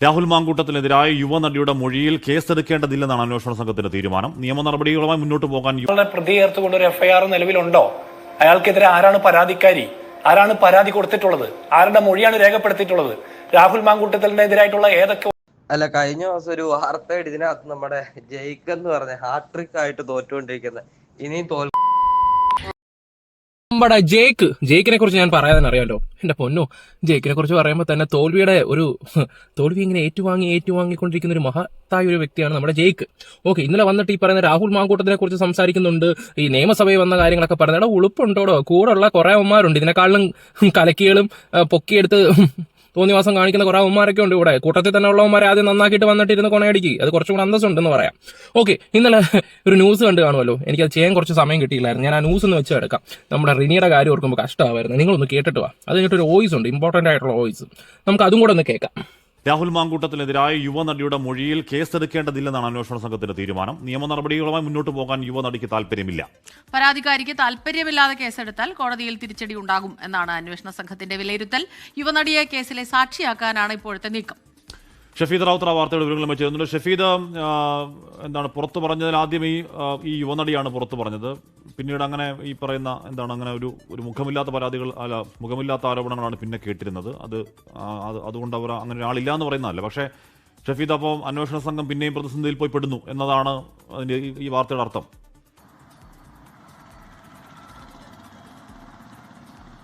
രാഹുൽ മാങ്കൂട്ടത്തിനെതിരായ യുവനടിയുടെ മൊഴിയിൽ കേസെടുക്കേണ്ടതില്ലെന്നാണ് അന്വേഷണ സംഘത്തിന്റെ തീരുമാനം. നിയമ നടപടികളുമായി മുന്നോട്ട് പോകാൻ പ്രതി ചേർത്തുകൊണ്ട് ഒരു എഫ്ഐആർ നിലവിലുണ്ടോ? അയാൾക്കെതിരെ ആരാണ് പരാതിക്കാരി? ആരാണ് പരാതി കൊടുത്തിട്ടുള്ളത്? ആരുടെ മൊഴിയാണ് രേഖപ്പെടുത്തിയിട്ടുള്ളത്? രാഹുൽ മാങ്കൂട്ടത്തിനെതിരായിട്ടുള്ള ഏതൊക്കെ അല്ല കഴിഞ്ഞ ദിവസം ഒരു വാർത്ത ഇതിനകത്ത് നമ്മുടെ ജയിക്ക് എന്ന് പറഞ്ഞ ഹാട്രിക് ആയിട്ട് തോറ്റുകൊണ്ടിരിക്കുന്നത് ഇനിയും തോൽ നമ്മുടെ ജേക്ക്. ജേക്കിനെ കുറിച്ച് ഞാൻ പറയാതെ അറിയാമല്ലോ എന്റെ പൊന്നോ ജേക്കിനെ കുറിച്ച് പറയുമ്പോൾ തന്നെ തോൽവിയുടെ ഒരു തോൽവി ഇങ്ങനെ ഏറ്റുവാങ്ങി ഏറ്റുവാങ്ങിക്കൊണ്ടിരിക്കുന്ന ഒരു മഹത്തായ ഒരു വ്യക്തിയാണ് നമ്മുടെ ജേക്ക്. ഓക്കെ ഇന്നലെ വന്നിട്ട് ഈ പറയുന്ന രാഹുൽ മാങ്കൂട്ടത്തിനെ കുറിച്ച് സംസാരിക്കുന്നുണ്ട്. ഈ നിയമസഭയിൽ വന്ന കാര്യങ്ങളൊക്കെ പറയുന്നത് എടാ ഉളുപ്പുണ്ടോടോ? ഉള്ള കുറെ അമ്മമാരുണ്ട് ഇതിനെക്കാളും കലക്കികളും പൊക്കിയെടുത്ത് തോന്നിവാസം കാണിക്കുന്ന കുറെ അവന്മാരൊക്കെ ഉണ്ട് ഇവിടെ. കൂട്ടത്തിൽ തന്നെ ഉള്ളവന്മാരെ ആദ്യം നന്നാക്കിയിട്ട് വന്നിട്ട് കൊണയടിക്കുക കൊണയടിക്ക്. അത് കുറച്ചും കൂടെ അന്തസ്സുണ്ടെന്ന് പറയാം. ഓക്കെ ഇന്നലെ ഒരു ന്യൂസ് കണ്ട് കാണുമല്ലോ. എനിക്കത് ചെയ്യാൻ കുറച്ച് സമയം കിട്ടിയില്ലായിരുന്നു. ഞാൻ ആ ന്യൂസ് ഒന്ന് വെച്ച് എടുക്കാം. നമ്മുടെ റിനിയുടെ കാര്യം ഓർക്കുമ്പോൾ കഷ്ടമായിരുന്നു നിങ്ങളൊന്ന് കേട്ടിട്ട് വാ. അത് കഴിഞ്ഞിട്ട് ഒരു വോയിസ് ഉണ്ട്. ഇമ്പോർട്ടന്റ് ആയിട്ടുള്ള വോയിസ് നമുക്ക് അതും കൂടെ ഒന്ന് കേൾക്കാം. രാഹുൽ മാങ്കൂട്ടത്തിനെതിരായ യുവനടിയുടെ മൊഴിയിൽ കേസെടുക്കേണ്ടതില്ലെന്നാണ് അന്വേഷണ സംഘത്തിന്റെ തീരുമാനം. നിയമ നടപടികളുമായി മുന്നോട്ട് പോകാൻ യുവനടിക്ക് താല്പര്യമില്ല പരാതിക്കാരിക്ക് താല്പര്യമില്ലാതെ കേസെടുത്താൽ കോടതിയിൽ തിരിച്ചടി ഉണ്ടാകും എന്നാണ് അന്വേഷണ സംഘത്തിന്റെ വിലയിരുത്തൽ. യുവനടിയെ കേസിലെ സാക്ഷിയാക്കാനാണ് ഇപ്പോഴത്തെ നീക്കം. ഷഫീദ് റാവുത്തറ വാർത്തയുടെ വിവരങ്ങൾ ചേരുന്നുണ്ട് ഷഫീദ് എന്താണ് പുറത്തു പറഞ്ഞതിൽ ആദ്യം ഈ ഈ യുവനടിയാണ് പുറത്തു പറഞ്ഞത്. പിന്നീട് അങ്ങനെ ഈ പറയുന്ന എന്താണ് അങ്ങനെ ഒരു ഒരു മുഖമില്ലാത്ത പരാതികൾ അല്ല മുഖമില്ലാത്ത ആരോപണങ്ങളാണ് പിന്നെ കേട്ടിരുന്നത്. അത് അതുകൊണ്ട് അവർ അങ്ങനെ ഒരാളില്ല എന്ന് പറയുന്നതല്ല. പക്ഷേ ഷഫീദ് അപ്പോൾ അന്വേഷണ സംഘം പിന്നെയും പ്രതിസന്ധിയിൽ പോയി പെടുന്നു എന്നതാണ് അതിന്റെ ഈ- ഈ വാർത്തയുടെ അർത്ഥം.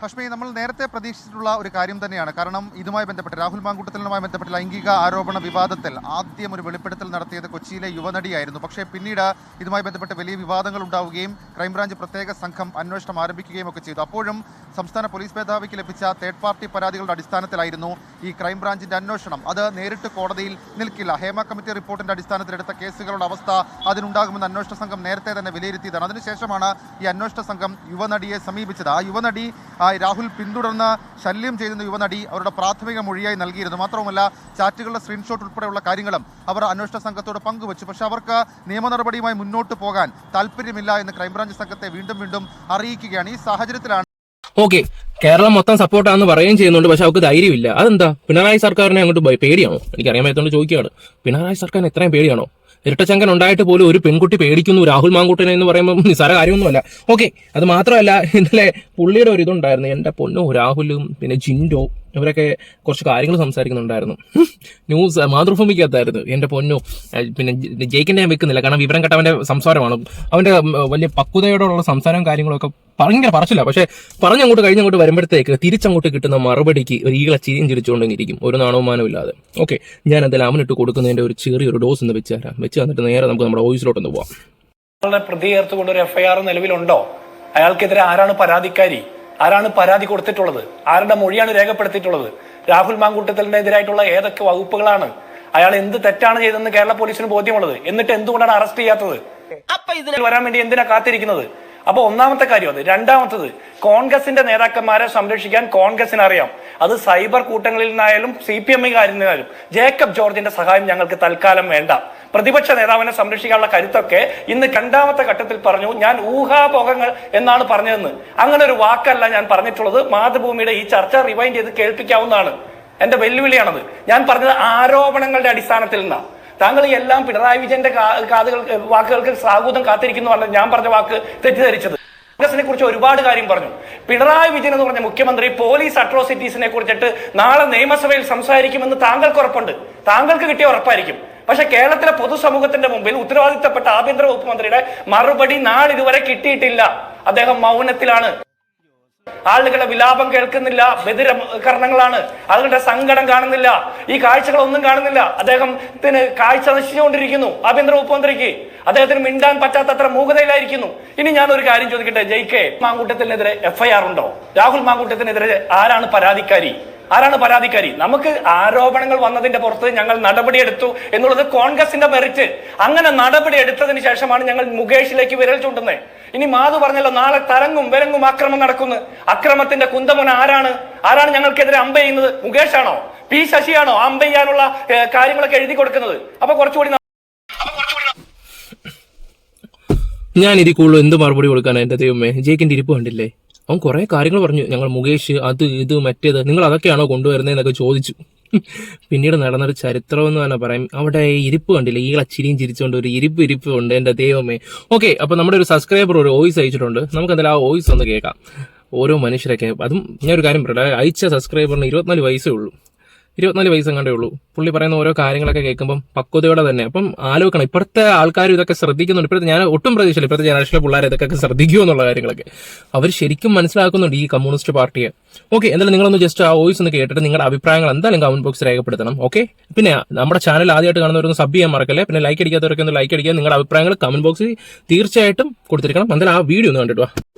ഹഷ്മി നമ്മൾ നേരത്തെ പ്രതീക്ഷിച്ചിട്ടുള്ള ഒരു കാര്യം തന്നെയാണ്. കാരണം ഇതുമായി ബന്ധപ്പെട്ട് രാഹുൽ മാങ്കൂട്ടത്തിലുമായി ബന്ധപ്പെട്ട് ലൈംഗിക ആരോപണ വിവാദത്തിൽ ആദ്യം ഒരു വെളിപ്പെടുത്തൽ നടത്തിയത് കൊച്ചിയിലെ യുവനടിയായിരുന്നു. പക്ഷേ പിന്നീട് ഇതുമായി ബന്ധപ്പെട്ട് വലിയ വിവാദങ്ങൾ ഉണ്ടാവുകയും ക്രൈംബ്രാഞ്ച് പ്രത്യേക സംഘം അന്വേഷണം ആരംഭിക്കുകയും ഒക്കെ ചെയ്തു. അപ്പോഴും സംസ്ഥാന പോലീസ് മേധാവിക്ക് ലഭിച്ച തേർഡ് പാർട്ടി പരാതികളുടെ അടിസ്ഥാനത്തിലായിരുന്നു ഈ ക്രൈംബ്രാഞ്ചിന്റെ അന്വേഷണം. അത് നേരിട്ട് കോടതിയിൽ നിൽക്കില്ല. ഹേമ കമ്മിറ്റി റിപ്പോർട്ടിന്റെ അടിസ്ഥാനത്തിൽ എടുത്ത കേസുകളുടെ അവസ്ഥ അതിനുണ്ടാകുമെന്ന് അന്വേഷണ സംഘം നേരത്തെ തന്നെ വിലയിരുത്തിയതാണ്. അതിനുശേഷമാണ് ഈ അന്വേഷണ സംഘം യുവനടിയെ സമീപിച്ചത്. ആ യുവനടി രാഹുൽ പിന്തുടർന്ന് ശല്യം ചെയ്യുന്ന യുവനടി അവരുടെ പ്രാഥമിക മൊഴിയായി നൽകിയിരുന്നു. മാത്രവുമല്ല ചാറ്റുകളുടെ സ്ക്രീൻഷോട്ട് ഉൾപ്പെടെയുള്ള കാര്യങ്ങളും അവർ അന്വേഷണ സംഘത്തോട് പങ്കുവച്ചു. പക്ഷേ അവർക്ക് നിയമ നടപടിയുമായി മുന്നോട്ട് പോകാൻ താല്പര്യമില്ല എന്ന് ക്രൈംബ്രാഞ്ച് സംഘത്തെ വീണ്ടും വീണ്ടും അറിയിക്കുകയാണ്. ഈ സാഹചര്യത്തിലാണ് ഓക്കെ കേരളം മൊത്തം സപ്പോർട്ടാണെന്ന് പറയുകയും ചെയ്യുന്നുണ്ട്. പക്ഷെ അവർക്ക് ധൈര്യമില്ല. അതെന്താ? പിണറായി സർക്കാരിനെ അങ്ങോട്ട് പേടിയാണോ? എനിക്കറിയാൻ പറ്റുകൊണ്ട് ചോദിക്കുകയാണ്. പിണറായി സർക്കാരിന് എത്രയും പേടിയാണോ? ഇരട്ടച്ചങ്കൻ ഉണ്ടായിട്ട് പോലും ഒരു പെൺകുട്ടി പേടിക്കുന്നു രാഹുൽ മാങ്കൂട്ടനെ എന്ന് പറയുമ്പോൾ നിസ്സാര കാര്യമൊന്നുമല്ല. ഓക്കെ അത് മാത്രമല്ല ഇന്നലെ പുള്ളിയുടെ ഒരു ഇതുണ്ടായിരുന്നു. എന്റെ പൊന്നോ രാഹുലും പിന്നെ ജിൻഡോ ഇവരൊക്കെ കുറച്ച് കാര്യങ്ങൾ സംസാരിക്കുന്നുണ്ടായിരുന്നു. ന്യൂസ് മാതൃഭൂമിക്കകത്തായിരുന്നു. എന്റെ പൊന്നു പിന്നെ ജയിക്കന്റെ ഞാൻ വെക്കുന്നില്ല. കാരണം വിവരം കെട്ടവന്റെ സംസാരമാണ്. അവന്റെ വലിയ പക്വതയോടുള്ള സംസാരവും കാര്യങ്ങളൊക്കെ ഭയങ്കര പറച്ചില്ല പക്ഷെ പറഞ്ഞങ്ങോട്ട് കഴിഞ്ഞങ്ങോട്ട് വരുമ്പോഴത്തേക്ക് തിരിച്ചങ്ങോട്ട് കിട്ടുന്ന മറുപടിക്ക് ഒരു ഈകള ചിരിയും ചിരിച്ചുകൊണ്ടിരിക്കും ഒരു നാണവുമാനവും ഇല്ലാതെ. ഓക്കെ ഞാൻ എന്തായാലും അവനിട്ട് കൊടുക്കുന്നതിന്റെ ഒരു ചെറിയൊരു ഡോസ് ഒന്ന് വെച്ച് തരാം. വെച്ച് തന്നിട്ട് നേരെ നമുക്ക് നമ്മുടെ ഓഫീസിലോട്ടൊന്ന് പോവാം. പ്രതി ചേർത്തുകൊണ്ട് ഒരു എഫ്ഐആർ നിലവിലുണ്ടോ? അയാൾക്കെതിരെ ആരാണ് പരാതിക്കാരി? ആരാണ് പരാതി കൊടുത്തിട്ടുള്ളത്? ആരുടെ മൊഴിയാണ് രേഖപ്പെടുത്തിയിട്ടുള്ളത്? രാഹുൽ മാങ്കൂട്ടത്തിനെതിരായിട്ടുള്ള ഏതൊക്കെ വകുപ്പുകളാണ്? അയാൾ എന്ത് തെറ്റാണ് ചെയ്തതെന്ന് കേരള പോലീസിന് ബോധ്യമുള്ളത്? എന്നിട്ട് എന്തുകൊണ്ടാണ് അറസ്റ്റ് ചെയ്യാത്തത്? അപ്പൊ ഇതിൽ വരാൻ വേണ്ടി എന്തിനാ കാത്തിരിക്കുന്നത്? അപ്പൊ ഒന്നാമത്തെ കാര്യം അത്. രണ്ടാമത്തത് കോൺഗ്രസിന്റെ നേതാക്കന്മാരെ സംരക്ഷിക്കാൻ കോൺഗ്രസിന് അറിയാം അത് സൈബർ കൂട്ടങ്ങളിൽ നിന്നായാലും സി പി എമ്മുകാരിൽ ജേക്കബ് ജോർജിന്റെ സഹായം ഞങ്ങൾക്ക് തൽക്കാലം വേണ്ട. പ്രതിപക്ഷ നേതാവിനെ സംരക്ഷിക്കാനുള്ള കരുത്തൊക്കെ ഇന്ന് രണ്ടാമത്തെ ഘട്ടത്തിൽ പറഞ്ഞു ഞാൻ ഊഹാപോഹങ്ങൾ എന്നാണ് പറഞ്ഞതെന്ന്. അങ്ങനെ ഒരു വാക്കല്ല ഞാൻ പറഞ്ഞിട്ടുള്ളത്. മാതൃഭൂമിയുടെ ഈ ചർച്ച റിവൈൻഡ് ചെയ്ത് കേൾപ്പിക്കാവുന്നതാണ്. എന്റെ വെല്ലുവിളിയാണത്. ഞാൻ പറഞ്ഞത് ആരോപണങ്ങളുടെ അടിസ്ഥാനത്തിൽ നിന്നാണ് താങ്കൾ എല്ലാം പിണറായി വിജയന്റെ കാതുകൾ വാക്കുകൾക്ക് സാഹൂതം കാത്തിരിക്കുന്നു പറഞ്ഞ ഞാൻ പറഞ്ഞ വാക്ക് തെറ്റിദ്ധരിച്ചത്. കോൺഗ്രസിനെ കുറിച്ച് ഒരുപാട് കാര്യം പറഞ്ഞു. പിണറായി വിജയൻ എന്ന് പറഞ്ഞ മുഖ്യമന്ത്രി പോലീസ് അട്രോസിറ്റീസിനെ കുറിച്ചിട്ട് നാളെ നിയമസഭയിൽ സംസാരിക്കുമെന്ന് താങ്കൾക്ക് ഉറപ്പുണ്ട്. താങ്കൾക്ക് കിട്ടിയ ഉറപ്പായിരിക്കും. പക്ഷെ കേരളത്തിലെ പൊതുസമൂഹത്തിന്റെ മുമ്പിൽ ഉത്തരവാദിത്തപ്പെട്ട ആഭ്യന്തര വകുപ്പ് മന്ത്രിയുടെ മറുപടി നാളിതുവരെ കിട്ടിയിട്ടില്ല. അദ്ദേഹം മൗനത്തിലാണ്. ആളുകളുടെ വിലാപം കേൾക്കുന്നില്ല ബദിര കർണങ്ങളാണ്. ആളുകളുടെ സങ്കടം കാണുന്നില്ല ഈ കാഴ്ചകളൊന്നും കാണുന്നില്ല. അദ്ദേഹത്തിന് കാഴ്ച നശിച്ചുകൊണ്ടിരിക്കുന്നു ആഭ്യന്തര ഉപമന്ത്രിക്ക് അദ്ദേഹത്തിന് മിണ്ടാൻ പറ്റാത്തത്ര മൂകതയിലായിരിക്കുന്നു. ഇനി ഞാൻ ഒരു കാര്യം ചോദിക്കട്ടെ ജയ് കെ മാങ്കൂട്ടത്തിനെതിരെ എഫ്ഐആർ ഉണ്ടോ? രാഹുൽ മാങ്കൂട്ടത്തിനെതിരെ ആരാണ് പരാതിക്കാരി? ആരാണ് പരാതിക്കാരി? നമുക്ക് ആരോപണങ്ങൾ വന്നതിന്റെ പുറത്ത് ഞങ്ങൾ നടപടിയെടുത്തു എന്നുള്ളത് കോൺഗ്രസിന്റെ മെറിറ്റ്. അങ്ങനെ നടപടി എടുത്തതിന് ശേഷമാണ് ഞങ്ങൾ മുകേഷിലേക്ക് വിരൽ ചൂണ്ടുന്നത്. ഇനി മാധു പറഞ്ഞല്ലോ നാളെ തരങ്ങും വരങ്ങും അക്രമം നടക്കുന്നു. അക്രമത്തിന്റെ കുന്തമുന ആരാണ്? ആരാണ് ഞങ്ങൾക്കെതിരെ അമ്പ ചെയ്യുന്നത്? ആണോ പി ശശിയാണോ അമ്പ ചെയ്യാനുള്ള കാര്യങ്ങളൊക്കെ എഴുതി കൊടുക്കുന്നത്? അപ്പൊ കുറച്ചുകൂടി ഞാൻ ഇതിൽ കൂടുതൽ എന്ത് മറുപടി കൊടുക്കാനാ എന്റെ ദൈവമേ? ജയിക്കിന്റെ ഇരിപ്പ് കണ്ടില്ലേ? അവൻ കുറെ കാര്യങ്ങൾ പറഞ്ഞു. ഞങ്ങൾ മുകേഷ് അത് ഇത് മറ്റേത്. നിങ്ങൾ അതൊക്കെയാണോ കൊണ്ടുവരുന്നതെന്നൊക്കെ ചോദിച്ചു. പിന്നീട് നടന്നൊരു ചരിത്രം എന്ന് തന്നെ പറയാം. അവിടെ ഇരിപ്പ് കണ്ടില്ല? ഈള ചിരിയും ചിരിച്ചുകൊണ്ട് ഒരു ഇരിപ്പ് ഇരിപ്പ് ഉണ്ട് എന്റെ ദൈവമേ. ഓക്കെ അപ്പൊ നമ്മുടെ ഒരു സബ്സ്ക്രൈബർ ഒരു വോയിസ് അയച്ചിട്ടുണ്ട്. നമുക്ക് എന്തായാലും ആ വോയിസ് ഒന്ന് കേൾക്കാം. ഓരോ മനുഷ്യരൊക്കെ അതും ഞാനൊരു കാര്യം പറയട്ടെ അയച്ച സബ്സ്ക്രൈബറിന് ഇരുപത്തിനാല് വയസ്സേ ഉള്ളൂ. ഇരുപത്തിനാല് വയസ്സും കണ്ടേ ഉള്ളൂ. പുള്ളി പറയുന്ന ഓരോ കാര്യങ്ങളൊക്കെ കേൾക്കുമ്പോൾ പക്വതയോടെ തന്നെ. അപ്പം ആലോചിക്കണം. ഇപ്പോഴത്തെ ആൾക്കാർ ഇതൊക്കെ ശ്രദ്ധിക്കുന്നുണ്ട്. ഇപ്പോഴത്തെ ഞാൻ ഒട്ടും പ്രതീക്ഷയില്ല ഇപ്പോഴത്തെ ജനറേഷനിലെ പിള്ളേർ ഇതൊക്കെ ശ്രദ്ധിക്കുമോ എന്നുള്ള കാര്യങ്ങളൊക്കെ. അവർ ശരിക്കും മനസ്സിലാക്കുന്നുണ്ട് ഈ കമ്മ്യൂണിസ്റ്റ് പാർട്ടിയെ. ഓക്കെ എന്തായാലും നിങ്ങളൊന്ന് ജസ്റ്റ് ആ വോയിസ് ഒന്ന് കേട്ടിട്ട് നിങ്ങളുടെ അഭിപ്രായങ്ങൾ എന്തായാലും കമന്റ് ബോക്സ് രേഖപ്പെടുത്തണം. ഓക്കെ? പിന്നെ നമ്മുടെ ചാനൽ ആദ്യമായിട്ട് കാണുന്നവരൊന്ന് സബ് ചെയ്യാൻ മറക്കല്ലേ? പിന്നെ ലൈക്ക് അടിക്കാത്തവരൊക്കെ ഒന്ന് ലൈക്ക് അടിക്കുക. നിങ്ങളുടെ അഭിപ്രായങ്ങൾ കമന്റ് ബോക്സിൽ തീർച്ചയായിട്ടും കൊടുത്തിരിക്കണം. എന്തായാലും ആ വീഡിയോ ഒന്ന് കണ്ടിട്ട്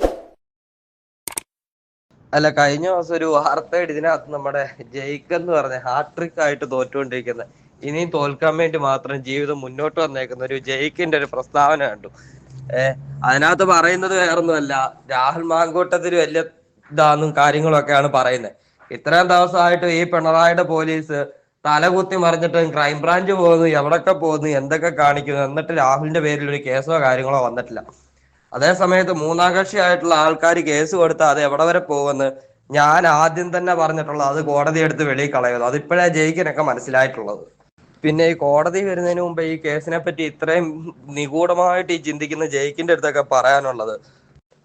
അല്ല കഴിഞ്ഞ ദിവസം ഒരു വാർത്ത ഇതിനകത്ത് നമ്മുടെ ജയിക്ക് എന്ന് പറഞ്ഞ ഹാട്രിക് ആയിട്ട് തോറ്റുകൊണ്ടിരിക്കുന്ന ഇനിയും തോൽക്കാൻ വേണ്ടി മാത്രം ജീവിതം മുന്നോട്ട് വന്നേക്കുന്ന ഒരു ജയിക്കിന്റെ ഒരു പ്രസ്താവന കണ്ടു. ഏഹ് അതിനകത്ത് പറയുന്നത് വേറൊന്നുമല്ല രാഹുൽ മാങ്കൂട്ടത്തിന് വലിയ ഇതാന്നും കാര്യങ്ങളൊക്കെയാണ് പറയുന്നത്. ഇത്രയും ദിവസമായിട്ട് ഈ പിണറായിയുടെ പോലീസ് തലകുത്തി മറിഞ്ഞിട്ടും ക്രൈംബ്രാഞ്ച് പോകുന്നു എവിടൊക്കെ പോകുന്നു എന്തൊക്കെ കാണിക്കുന്നു എന്നിട്ട് രാഹുലിന്റെ പേരിൽ ഒരു കേസോ കാര്യങ്ങളോ വന്നിട്ടില്ല. അതേ സമയത്ത് മൂന്നാം കക്ഷിയായിട്ടുള്ള ആൾക്കാർ കേസ് കൊടുത്താൽ അത് എവിടെ വരെ പോകുമെന്ന് ഞാൻ ആദ്യം തന്നെ പറഞ്ഞിട്ടുള്ളത് അത് കോടതി എടുത്ത് വെളിയിൽ കളയുന്നത് അതിപ്പോഴാ ജയിക്കിനൊക്കെ മനസ്സിലായിട്ടുള്ളത്. പിന്നെ ഈ കോടതി വരുന്നതിന് മുമ്പ് ഈ കേസിനെ പറ്റി ഇത്രയും നിഗൂഢമായിട്ട് ഈ ചിന്തിക്കുന്ന ജയിക്കിന്റെ അടുത്തൊക്കെ പറയാനുള്ളത്.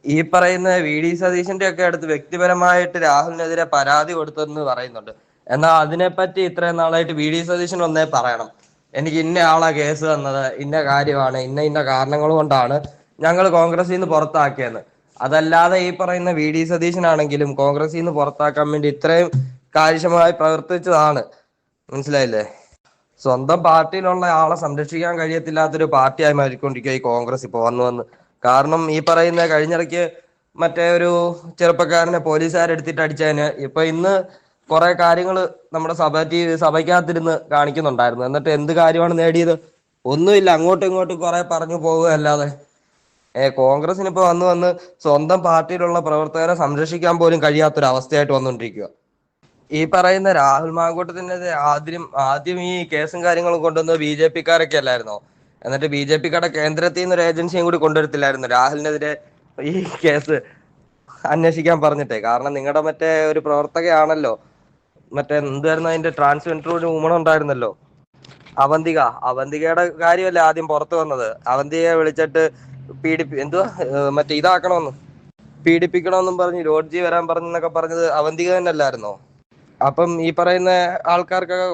ഈ പറയുന്ന വി ഡി സതീശന്റെ ഒക്കെ അടുത്ത് വ്യക്തിപരമായിട്ട് രാഹുലിനെതിരെ പരാതി കൊടുത്തെന്ന് പറയുന്നുണ്ട്. എന്നാൽ അതിനെപ്പറ്റി ഇത്രയും നാളായിട്ട് വി ഡി സതീശൻ ഒന്നേ പറയണം. എനിക്ക് ഇന്ന ആളാ കേസ് തന്നത് ഇന്ന കാര്യമാണ് ഇന്ന ഇന്ന കാരണങ്ങൾ കൊണ്ടാണ് ഞങ്ങൾ കോൺഗ്രസിൽ നിന്ന് പുറത്താക്കിയെന്ന്. അതല്ലാതെ ഈ പറയുന്ന വി ഡി സതീശനാണെങ്കിലും കോൺഗ്രസിൽ നിന്ന് പുറത്താക്കാൻ വേണ്ടി ഇത്രയും കാര്യക്ഷമമായി പ്രവർത്തിച്ചതാണ്. മനസ്സിലായില്ലേ? സ്വന്തം പാർട്ടിയിലുള്ള ആളെ സംരക്ഷിക്കാൻ കഴിയത്തില്ലാത്തൊരു പാർട്ടിയായി മാറിക്കൊണ്ടിരിക്കുക ഈ കോൺഗ്രസ് ഇപ്പോൾ വന്നു വന്ന് കാരണം ഈ പറയുന്ന കഴിഞ്ഞിടയ്ക്ക് മറ്റേ ഒരു ചെറുപ്പക്കാരനെ പോലീസുകാരെടുത്തിട്ട് അടിച്ചതിന് ഇപ്പൊ ഇന്ന് കുറെ കാര്യങ്ങൾ നമ്മുടെ സഭ സഭയ്ക്കകത്തിരുന്ന് കാണിക്കുന്നുണ്ടായിരുന്നു. എന്നിട്ട് എന്ത് കാര്യമാണ് നേടിയത്? ഒന്നുമില്ല അങ്ങോട്ടും ഇങ്ങോട്ടും കുറെ പറഞ്ഞു പോവുക അല്ലാതെ കോൺഗ്രസിന് ഇപ്പൊ വന്ന് വന്ന് സ്വന്തം പാർട്ടിയിലുള്ള പ്രവർത്തകരെ സംരക്ഷിക്കാൻ പോലും കഴിയാത്തൊരു അവസ്ഥയായിട്ട് വന്നുകൊണ്ടിരിക്കുക ഈ പറയുന്ന രാഹുൽ മാങ്കൂട്ടത്തിനെതിരെ ആദ്യം ആദ്യം ഈ കേസും കാര്യങ്ങളും കൊണ്ടുവന്നത് ബി ജെ പിക്കാരൊക്കെ അല്ലായിരുന്നോ? എന്നിട്ട് ബി ജെ പിക്കാരുടെ കേന്ദ്രത്തിൽ നിന്ന് ഒരു ഏജൻസിയും കൂടി കൊണ്ടുവരത്തില്ലായിരുന്നു രാഹുലിനെതിരെ ഈ കേസ് അന്വേഷിക്കാൻ പറഞ്ഞിട്ടേ. കാരണം നിങ്ങളുടെ മറ്റേ ഒരു പ്രവർത്തകയാണല്ലോ. മറ്റേ എന്തായിരുന്നു അതിന്റെ ട്രാൻസ്ജെൻഡർ ഒരു വുമൺ ഉണ്ടായിരുന്നല്ലോ? അവന്തിക. അവന്തികയുടെ കാര്യമല്ലേ ആദ്യം പുറത്തു വന്നത്? അവന്തികയെ വിളിച്ചിട്ട് പീഡിപ്പി എന്തുവാ? മറ്റേ ഇതാക്കണമെന്ന്. പീഡിപ്പിക്കണമെന്നും പറഞ്ഞ് ലോഡ്ജി വരാൻ പറഞ്ഞെന്നൊക്കെ പറഞ്ഞത് അവന്തിക തന്നെ അല്ലായിരുന്നോ അപ്പം ഈ പറയുന്ന ആൾക്കാർക്കൊക്കെ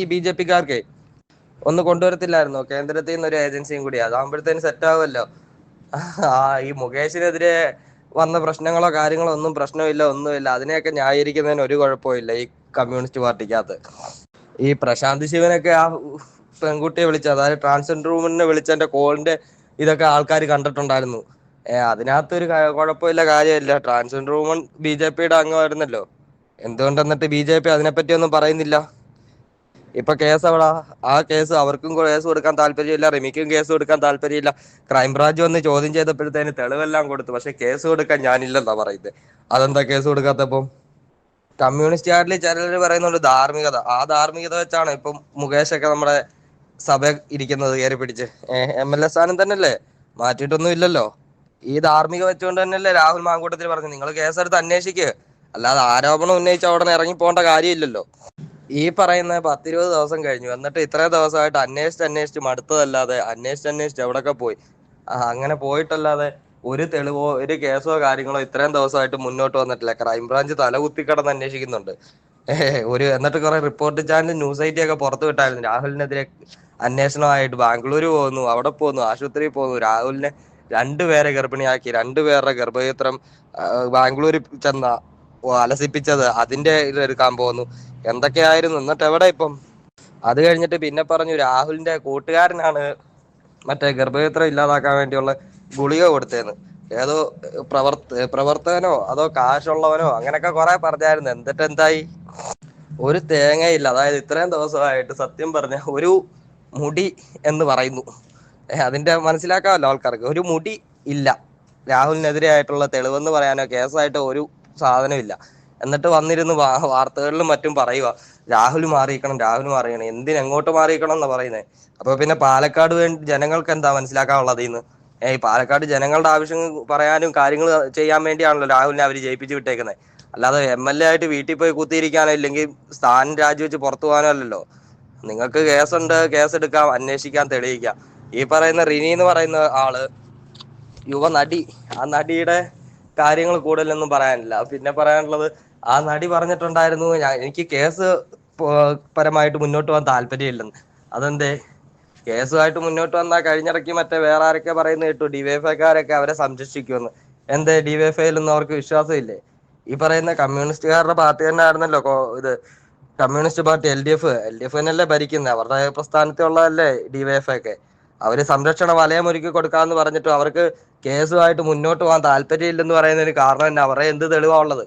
ഈ ബി ജെ പിക്കാർക്കേ ഒന്ന് കൊണ്ടുവരത്തില്ലായിരുന്നോ? കേന്ദ്രത്തിൽ നിന്ന് ഒരു ഏജൻസിയും കൂടി. അതാകുമ്പോഴത്തേന് സെറ്റ് ആവുമല്ലോ ആ ഈ മുകേഷിനെതിരെ വന്ന പ്രശ്നങ്ങളോ കാര്യങ്ങളോ ഒന്നും പ്രശ്നമില്ല ഒന്നുമില്ല. അതിനെയൊക്കെ ന്യായീകരിക്കുന്നതിന് ഒരു കുഴപ്പമില്ല ഈ കമ്മ്യൂണിസ്റ്റ് പാർട്ടിക്കകത്ത്. ഈ പ്രശാന്ത് ശിവനൊക്കെ ആ പെൺകുട്ടിയെ വിളിച്ച അതായത് ട്രാൻസ്ജെൻഡർ വുമനെ വിളിച്ചതിന്റെ കോളിന്റെ ഇതൊക്കെ ആൾക്കാർ കണ്ടിട്ടുണ്ടായിരുന്നു. അതിനകത്തൊരു കുഴപ്പമില്ല കാര്യമില്ല. ട്രാൻസ്ജെൻഡർ വുമൺ ബി ജെ പിയുടെ അംഗമായിരുന്നല്ലോ. എന്തുകൊണ്ട് എന്നിട്ട് ബി ജെ പി അതിനെപ്പറ്റി ഒന്നും പറയുന്നില്ല? ഇപ്പൊ കേസ് അവളാ ആ കേസ് അവർക്കും കേസ് കൊടുക്കാൻ താല്പര്യമില്ല റിമിക്കും കേസ് കൊടുക്കാൻ താല്പര്യമില്ല. ക്രൈംബ്രാഞ്ച് വന്ന് ചോദ്യം ചെയ്തപ്പോഴത്തേന് തെളിവെല്ലാം കൊടുത്തു. പക്ഷെ കേസ് കൊടുക്കാൻ ഞാനില്ലെന്നാ പറയുന്നത് അതെന്താ കേസ് കൊടുക്കാത്തപ്പം? കമ്മ്യൂണിസ്റ്റുകാരിൽ ചിലർ പറയുന്നുണ്ട് ധാർമ്മികത. ആ ധാർമ്മികത വെച്ചാണ് ഇപ്പം മുകേഷ് ഒക്കെ നമ്മുടെ സഭ ഇരിക്കുന്നത് കയറി പിടിച്ച്. എം എൽ എ സ്ഥാനം തന്നെയല്ലേ? മാറ്റിയിട്ടൊന്നും ഇല്ലല്ലോ. ഈ ധാർമ്മിക വെച്ചുകൊണ്ട് തന്നെയല്ലേ രാഹുൽ മാങ്കൂട്ടത്തിൽ പറഞ്ഞു നിങ്ങൾ കേസെടുത്ത് അന്വേഷിക്കുക അല്ലാതെ ആരോപണം ഉന്നയിച്ച ഉടനെ ഇറങ്ങി പോകേണ്ട കാര്യമില്ലല്ലോ. ഈ പറയുന്ന പത്തിരുപത് ദിവസം കഴിഞ്ഞു. എന്നിട്ട് ഇത്രയും ദിവസമായിട്ട് അന്വേഷിച്ച് അന്വേഷിച്ച് മടുത്തതല്ലാതെ അന്വേഷിച്ച് അന്വേഷിച്ച് എവിടൊക്കെ പോയി? അങ്ങനെ പോയിട്ടല്ലാതെ ഒരു തെളിവോ ഒരു കേസോ കാര്യങ്ങളോ ഇത്രയും ദിവസമായിട്ട് മുന്നോട്ട് വന്നിട്ടില്ല. ക്രൈംബ്രാഞ്ച് തലകുത്തി കിടന്ന് അന്വേഷിക്കുന്നുണ്ട്. ഒരു എന്നിട്ട് കുറെ റിപ്പോർട്ട് ചാനൽ ന്യൂസ് ഐറ്റി ഒക്കെ പുറത്തു വിട്ടായിരുന്നു. രാഹുലിനെതിരെ അന്വേഷണമായിട്ട് ബാംഗ്ലൂർ പോകുന്നു അവിടെ പോകുന്നു ആശുപത്രിയിൽ പോകുന്നു രാഹുലിനെ രണ്ടുപേരെ ഗർഭിണിയാക്കി രണ്ടുപേരുടെ ഗർഭചിത്രം ബാംഗ്ലൂരിൽ ചെന്ന അലസിപ്പിച്ചത് അതിന്റെ ഇത് പോകുന്നു എന്തൊക്കെയായിരുന്നു? എന്നിട്ട് എവിടെ ഇപ്പം? അത് കഴിഞ്ഞിട്ട് പിന്നെ പറഞ്ഞു രാഹുലിന്റെ കൂട്ടുകാരനാണ് മറ്റേ ഗർഭചിത്രം ഇല്ലാതാക്കാൻ വേണ്ടിയുള്ള ഗുളിക കൊടുത്തേന്ന് ഏതോ പ്രവർത്ത പ്രവർത്തകനോ അതോ കാശുള്ളവനോ അങ്ങനെയൊക്കെ കുറെ പറഞ്ഞായിരുന്നു. എന്നിട്ട് എന്തായി? ഒരു തേങ്ങയില്ല. അതായത് ഇത്രയും ദിവസമായിട്ട് സത്യം പറഞ്ഞ ഒരു മുടി എന്ന് പറയുന്നു. അതിന്റെ മനസ്സിലാക്കാമല്ലോ ആൾക്കാർക്ക്. ഒരു മുടി ഇല്ല. രാഹുലിനെതിരെ ആയിട്ടുള്ള തെളിവെന്ന് പറയാനോ കേസായിട്ടോ ഒരു സാധനമില്ല എന്നിട്ട് വന്നിരുന്ന് വാർത്തകളിലും മറ്റും പറയുക രാഹുൽ മാറിയിക്കണം രാഹുൽ മാറിയണം എന്തിന് എങ്ങോട്ട് മാറിയിക്കണം എന്നാ പറയുന്നത് അപ്പൊ പിന്നെ പാലക്കാട് വേണ്ടി ജനങ്ങൾക്ക് എന്താ മനസ്സിലാക്കാനുള്ളത് ഇന്ന്? ഏയ് പാലക്കാട് ജനങ്ങളുടെ ആവശ്യങ്ങൾ പറയാനും കാര്യങ്ങൾ ചെയ്യാൻ വേണ്ടിയാണല്ലോ രാഹുലിനെ അവർ ജയിപ്പിച്ചു വിട്ടേക്കുന്നത് അല്ലാതെ എം എൽ എ ആയിട്ട് വീട്ടിൽ പോയി കുത്തിയിരിക്കാനോ ഇല്ലെങ്കിൽ സ്ഥാനം രാജിവെച്ച് പുറത്തു പോകാനോ അല്ലല്ലോ. നിങ്ങൾക്ക് കേസുണ്ട് കേസ് എടുക്കാം അന്വേഷിക്കാം തെളിയിക്കാം. ഈ പറയുന്ന റിനി എന്ന് പറയുന്ന ആൾ യുവ നടി ആ നടിയുടെ കാര്യങ്ങൾ കൂടുതലൊന്നും പറയാനില്ല. പിന്നെ പറയാനുള്ളത് ആ നടി പറഞ്ഞിട്ടുണ്ടായിരുന്നു എനിക്ക് കേസ് പരമായിട്ട് മുന്നോട്ട് പോകാൻ താല്പര്യമില്ലെന്ന്. അതെന്തേ? കേസുമായിട്ട് മുന്നോട്ട് വന്നാൽ കഴിഞ്ഞിടയ്ക്ക് മറ്റേ വേറെ ആരൊക്കെ പറയുന്നത് കേട്ടു ഡിവൈഫൈക്കാരൊക്കെ അവരെ സംരക്ഷിക്കുമെന്ന്. എന്തേ ഡിവൈഫൈയിലൊന്നും അവർക്ക് വിശ്വാസമില്ലേ? ഈ പറയുന്ന കമ്മ്യൂണിസ്റ്റുകാരുടെ പാർട്ടി തന്നെ ആയിരുന്നല്ലോ ഇത് communist party L D F L D F തന്നെയല്ലേ ഭരിക്കുന്നത് അവരുടെ പ്രസ്ഥാനത്തുള്ളതല്ലേ എഫ് ഒക്കെ. അവർ സംരക്ഷണ വലയം ഒരുക്കി കൊടുക്കാന്ന് പറഞ്ഞിട്ട് അവർക്ക് കേസുമായിട്ട് മുന്നോട്ട് പോകാൻ താല്പര്യമില്ലെന്ന് പറയുന്നതിന് കാരണം തന്നെ അവരെ എന്ത് തെളിവാണുള്ളത്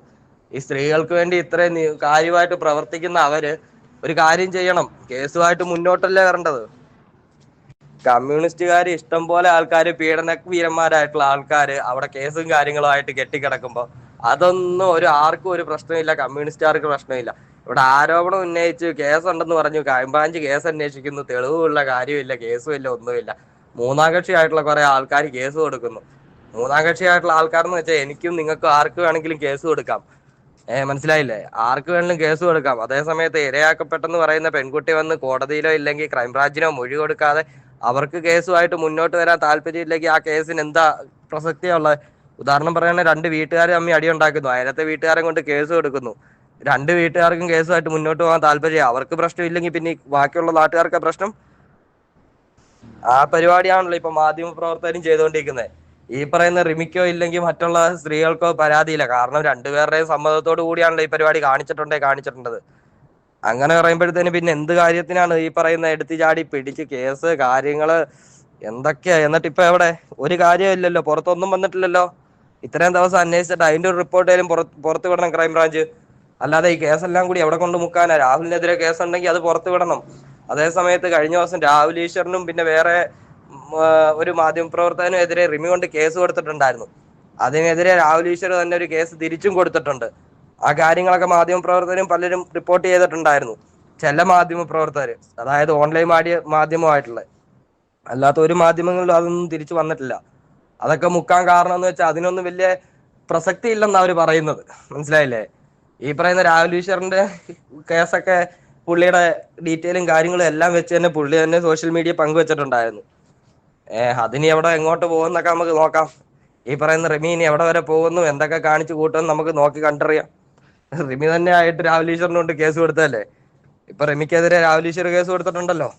ഈ സ്ത്രീകൾക്ക് വേണ്ടി ഇത്രയും കാര്യമായിട്ട് പ്രവർത്തിക്കുന്ന അവർ ഒരു കാര്യം ചെയ്യണം. കേസുമായിട്ട് മുന്നോട്ടല്ലേ വരേണ്ടത്? കമ്മ്യൂണിസ്റ്റുകാർ ഇഷ്ടം പോലെ ആൾക്കാർ പീഡന വീരന്മാരായിട്ടുള്ള ആൾക്കാര് അവിടെ കേസും കാര്യങ്ങളുമായിട്ട് കെട്ടിക്കിടക്കുമ്പോ അതൊന്നും ഒരു ആർക്കും ഒരു പ്രശ്നമില്ല. കമ്മ്യൂണിസ്റ്റുകാർക്ക് പ്രശ്നമില്ല. ഇവിടെ ആരോപണം ഉന്നയിച്ച് കേസുണ്ടെന്ന് പറഞ്ഞു. ക്രൈംബ്രാഞ്ച് കേസ് അന്വേഷിക്കുന്നു. തെളിവുള്ള കാര്യമില്ല കേസും ഇല്ല ഒന്നുമില്ല. മൂന്നാം കക്ഷിയായിട്ടുള്ള കുറെ ആൾക്കാർ കേസ് കൊടുക്കുന്നു. മൂന്നാം കക്ഷിയായിട്ടുള്ള ആൾക്കാരെന്ന് വെച്ചാൽ എനിക്കും നിങ്ങൾക്കും ആർക്ക് വേണമെങ്കിലും കേസ് കൊടുക്കാം. ഏ മനസ്സിലായില്ലേ? ആർക്ക് വേണമെങ്കിലും കേസ് കൊടുക്കാം. അതേസമയത്ത് ഇരയാക്കപ്പെട്ടെന്ന് പറയുന്ന പെൺകുട്ടി വന്ന് കോടതിയിലോ ഇല്ലെങ്കിൽ ക്രൈംബ്രാഞ്ചിനോ മൊഴി കൊടുക്കാതെ അവർക്ക് കേസുമായിട്ട് മുന്നോട്ട് വരാൻ താല്പര്യമില്ലെങ്കിൽ ആ കേസിന് എന്താ പ്രസക്തിയുള്ളത് ഉദാഹരണം പറയുകയാണെങ്കിൽ രണ്ട് വീട്ടുകാർ തമ്മിൽ അടിയുണ്ടാക്കുന്നു അതിനകത്തെ വീട്ടുകാരെ കൊണ്ട് കേസ് കൊടുക്കുന്നു. രണ്ട് വീട്ടുകാർക്കും കേസുമായിട്ട് മുന്നോട്ട് പോകാൻ താല്പര്യം. അവർക്ക് പ്രശ്നമില്ലെങ്കിൽ പിന്നെ ബാക്കിയുള്ള നാട്ടുകാർക്ക് പ്രശ്നം? ആ പരിപാടിയാണല്ലോ ഇപ്പൊ മാധ്യമ പ്രവർത്തകരും ചെയ്തുകൊണ്ടിരിക്കുന്നത്. ഈ പറയുന്ന റിമിക്കോ ഇല്ലെങ്കിൽ മറ്റുള്ള സ്ത്രീകൾക്കോ പരാതിയില്ല. കാരണം രണ്ടുപേരുടെയും സമ്മതത്തോടു കൂടിയാണല്ലോ ഈ പരിപാടി കാണിച്ചിട്ടുണ്ടേ കാണിച്ചിട്ടുണ്ടത്. അങ്ങനെ പറയുമ്പോഴത്തേന് പിന്നെ എന്ത് കാര്യത്തിനാണ് ഈ പറയുന്ന എടുത്തു ചാടി പിടിച്ച് കേസ് കാര്യങ്ങൾ എന്തൊക്കെയാ? എന്നിട്ട് ഇപ്പൊ എവിടെ? ഒരു കാര്യമില്ലല്ലോ പുറത്തൊന്നും വന്നിട്ടില്ലല്ലോ. ഇത്രയും ദിവസം അന്വേഷിച്ചിട്ട് അതിന്റെ ഒരു റിപ്പോർട്ടേലും പുറത്ത് വിടണം ക്രൈംബ്രാഞ്ച് അല്ലാതെ ഈ കേസെല്ലാം കൂടി എവിടെ കൊണ്ട് മുക്കാനാ? രാഹുലിനെതിരെ കേസുണ്ടെങ്കിൽ അത് പുറത്തു വിടണം. അതേ സമയത്ത് കഴിഞ്ഞ ദിവസം രാഹുൽ പിന്നെ വേറെ ഒരു മാധ്യമ ഒരു മാധ്യമപ്രവർത്തകനും എതിരെ റിമി കൊണ്ട് കേസ് കൊടുത്തിട്ടുണ്ടായിരുന്നു. അതിനെതിരെ രാഹുൽ തന്നെ ഒരു കേസ് തിരിച്ചും കൊടുത്തിട്ടുണ്ട്. ആ കാര്യങ്ങളൊക്കെ മാധ്യമപ്രവർത്തകരും പലരും റിപ്പോർട്ട് ചെയ്തിട്ടുണ്ടായിരുന്നു. ചില മാധ്യമപ്രവർത്തകർ അതായത് ഓൺലൈൻ മാധ്യ മാധ്യമമായിട്ടുള്ള അല്ലാത്ത ഒരു മാധ്യമങ്ങളിലും അതൊന്നും തിരിച്ചു വന്നിട്ടില്ല. അതൊക്കെ മുക്കാൻ കാരണം എന്ന് വെച്ചാൽ അതിനൊന്നും വലിയ പ്രസക്തി ഇല്ലെന്നാണ് അവർ പറയുന്നത്. മനസ്സിലായില്ലേ? ഈ പറയുന്ന രാഹുൽ ഈശ്വറിന്റെ കേസൊക്കെ പുള്ളിയുടെ ഡീറ്റെയിലും കാര്യങ്ങളും എല്ലാം വെച്ച് തന്നെ പുള്ളി തന്നെ സോഷ്യൽ മീഡിയ പങ്കുവെച്ചിട്ടുണ്ടായിരുന്നു. ഏഹ് അതിനി എവിടെ എങ്ങോട്ട് പോകുന്നൊക്കെ നമുക്ക് നോക്കാം. ഈ പറയുന്ന റിമി ഇനി എവിടെ വരെ പോകുന്നു എന്തൊക്കെ കാണിച്ചു കൂട്ടുമെന്ന് നമുക്ക് നോക്കി കണ്ടറിയാം. റിമി തന്നെ ആയിട്ട് രാഹുൽ ഈശ്വറിനോണ്ട് കേസ് കൊടുത്തതല്ലേ? ഇപ്പൊ റിമിക്കെതിരെ രാഹുൽ ഈശ്വർ കേസ് കൊടുത്തിട്ടുണ്ടല്ലോ.